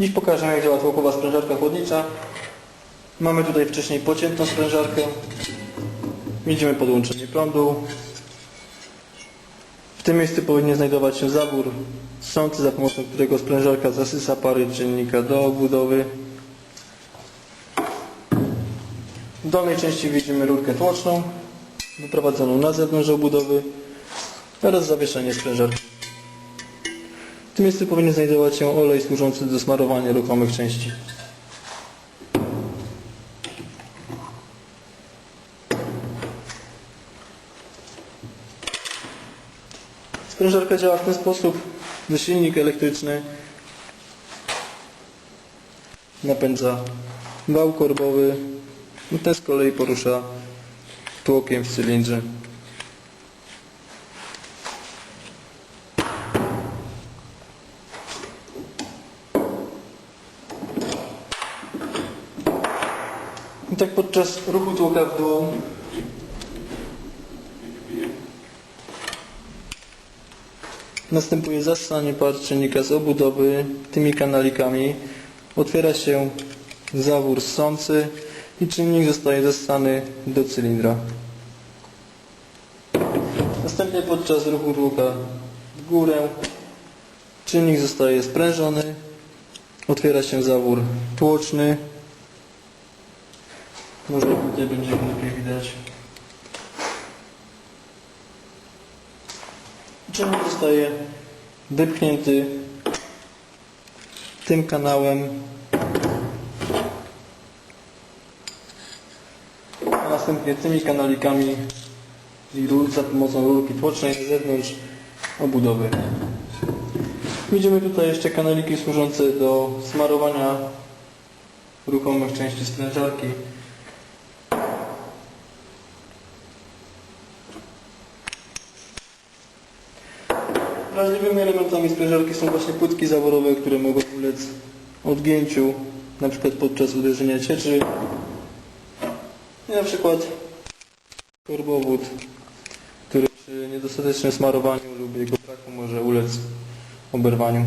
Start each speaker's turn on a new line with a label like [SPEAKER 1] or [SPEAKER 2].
[SPEAKER 1] Dziś pokażę jak działa tłokowa sprężarka chłodnicza. Mamy tutaj wcześniej pociętą sprężarkę. Widzimy podłączenie prądu. W tym miejscu powinien znajdować się zabór sący, za pomocą którego sprężarka zasysa pary czynnika do obudowy. W dolnej części widzimy rurkę tłoczną wyprowadzoną na zewnątrz obudowy oraz zawieszenie sprężarki. Tym miejscu powinien znajdować się olej służący do smarowania ruchomych części. Sprężarka działa w ten sposób, że silnik elektryczny napędza wał korbowy, i ten z kolei porusza tłokiem w cylindrze. I tak podczas ruchu tłoka w dół następuje zasanie par czynnika z obudowy tymi kanalikami. Otwiera się zawór ssący i czynnik zostaje zassany do cylindra. Następnie podczas ruchu tłoka w górę czynnik zostaje sprężony. Otwiera się zawór tłoczny. Może tutaj będzie lepiej widać. Czynnik zostaje wypchnięty tym kanałem a następnie tymi kanalikami i rur za pomocą rurki tłocznej z zewnątrz obudowy. Widzimy tutaj jeszcze kanaliki służące do smarowania ruchomych części sprężarki. Wrażliwymi elementami sprężarki są właśnie płytki zaworowe, które mogą ulec odgięciu, na przykład podczas uderzenia cieczy i na przykład korbowód, który przy niedostatecznym smarowaniu lub jego braku może ulec oberwaniu.